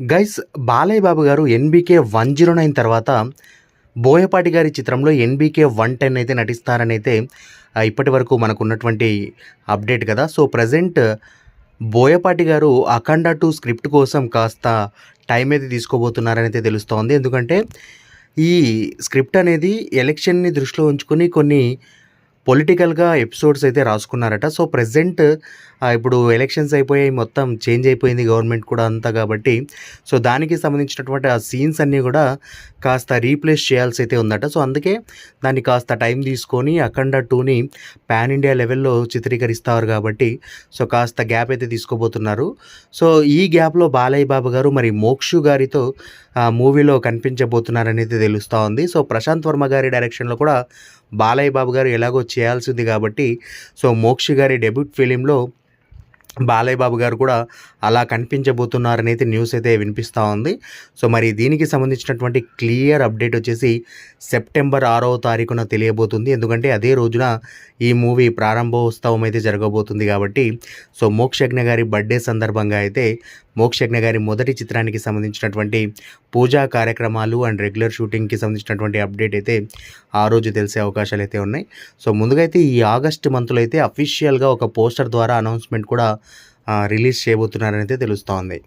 Guys Balayya Babu గారు NBK one zero nine తర్వాత బోయపాటి గారి చిత్రంలో ఎన్బీకే వన్ టెన్ అయితే నటిస్తారని అయితే ఇప్పటి వరకు మనకున్నటువంటి అప్డేట్ కదా. సో ప్రజెంట్ బోయపాటి గారు అఖండ టూ స్క్రిప్ట్ కోసం కాస్త టైం అయితే తీసుకోబోతున్నారని అయితే తెలుస్తోంది. ఎందుకంటే ఈ స్క్రిప్ట్ అనేది ఎలక్షన్ని దృష్టిలో ఉంచుకొని కొన్ని పొలిటికల్గా ఎపిసోడ్స్ అయితే రాసుకున్నారట. సో ప్రజెంట్ ఇప్పుడు ఎలక్షన్స్ అయిపోయాయి మొత్తం చేంజ్ అయిపోయింది గవర్నమెంట్ కూడా అంతా కాబట్టి. సో దానికి సంబంధించినటువంటి ఆ సీన్స్ అన్నీ కూడా కాస్త రీప్లేస్ చేయాల్సి అయితే ఉందట. సో అందుకే దాన్ని కాస్త టైం తీసుకొని అఖండ టూని పాన్ ఇండియా లెవెల్లో చిత్రీకరిస్తారు కాబట్టి సో కాస్త గ్యాప్ అయితే తీసుకోబోతున్నారు. సో ఈ గ్యాప్లో బాలయ్య బాబు గారు మరి మోక్షు గారితో మూవీలో కనిపించబోతున్నారనేది తెలుస్తూ ఉంది. సో ప్రశాంత్ వర్మ గారి డైరెక్షన్లో కూడా బాలయ్య బాబు గారు ఎలాగో చేయాల్సింది కాబట్టి సో మోక్షి గారి డెబ్యూట్ ఫిలింలో బాలయ్య బాబు గారు కూడా అలా కనిపించబోతున్నారని అయితే న్యూస్ అయితే వినిపిస్తూ ఉంది. సో మరి దీనికి సంబంధించినటువంటి క్లియర్ అప్డేట్ వచ్చేసి సెప్టెంబర్ ఆరవ తారీఖున తెలియబోతుంది. ఎందుకంటే అదే రోజున ఈ మూవీ ప్రారంభోత్సవం అయితే జరగబోతుంది కాబట్టి సో మోక్షజ్ఞ గారి బర్త్డే సందర్భంగా అయితే మోక్షజ్ఞ గారి మొదటి చిత్రానికి సంబంధించినటువంటి పూజా కార్యక్రమాలు అండ్ రెగ్యులర్ షూటింగ్కి సంబంధించినటువంటి అప్డేట్ అయితే ఆ రోజు తెలిసే అవకాశాలు అయితే ఉన్నాయి. సో ముందుగా అయితే ఈ ఆగస్ట్ మంత్లో అయితే అఫీషియల్గా ఒక పోస్టర్ ద్వారా అనౌన్స్మెంట్ కూడా రిలీజ్ చేయబోతున్నారని అయితే తెలుస్తోంది.